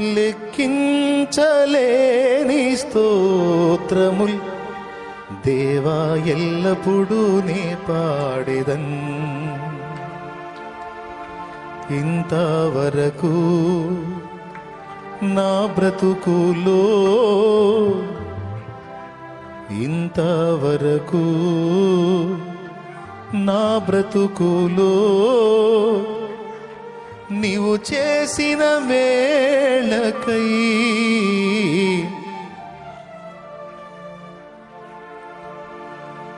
లెక్కించలేని స్తోత్రముల్. దేవా ఎల్లప్పుడూ నే పాడేదన్. ఇంతవరకు నా బ్రతుకులో ఇంతవరకు నా బ్రతుకులో నీవు చేసిన వేళకై.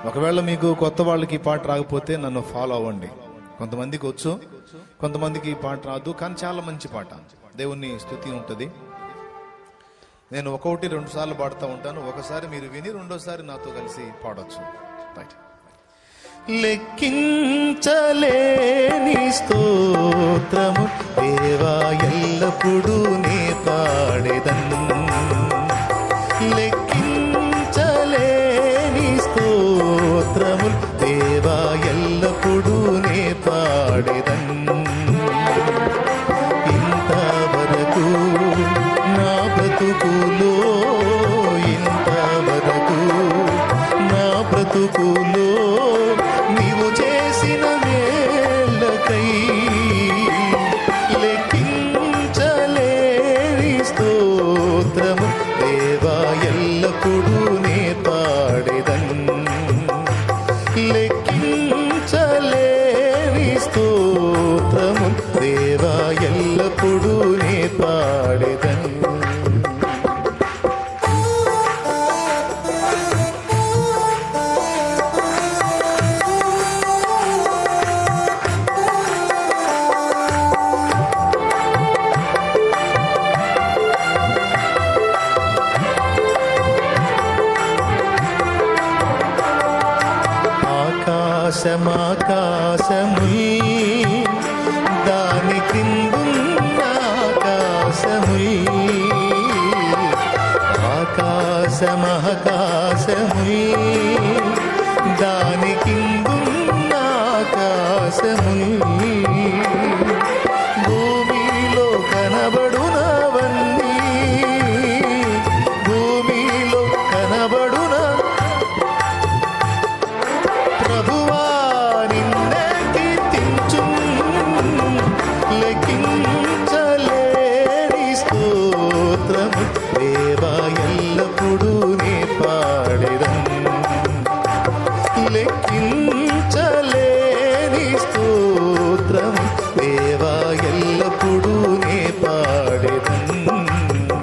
ఒకవేళ మీకు కొత్త వాళ్ళకి ఈ పాట రాకపోతే నన్ను ఫాలో అవ్వండి. కొంతమందికి వచ్చు కొంతమందికి ఈ పాట రాదు కానీ చాలా మంచి పాట. దేవుని స్థుతి ఉంటుంది. నేను ఒకటి రెండు సార్లు పాడుతూ ఉంటాను. ఒకసారి మీరు విని రెండోసారి నాతో కలిసి పాడొచ్చు. లెక్కించలేని స్తో స్తోత్రము దేవా ఎల్లప్పుడూ నే పాడేదన్. లెక్కించలేని స్తోత్రము దేవా ఎల్లప్పుడూ నే పాడేదన్. ఇంతవరకు నా బ్రతుకులో ఇంతవరకు నా బ్రతుకులో స్తోత్రము. దేవా ఎల్లప్పుడూ నే పాడేదన్. లెక్కించలేని స్తోత్రము. దేవా ఎల్లప్పుడూ ఆకాశమాకాశముల్ దాని క్రిందున్న ఆకాశముల్ ఆకాశమహకాశముల్ దాని కిందున్న ఆకాశముల్ वे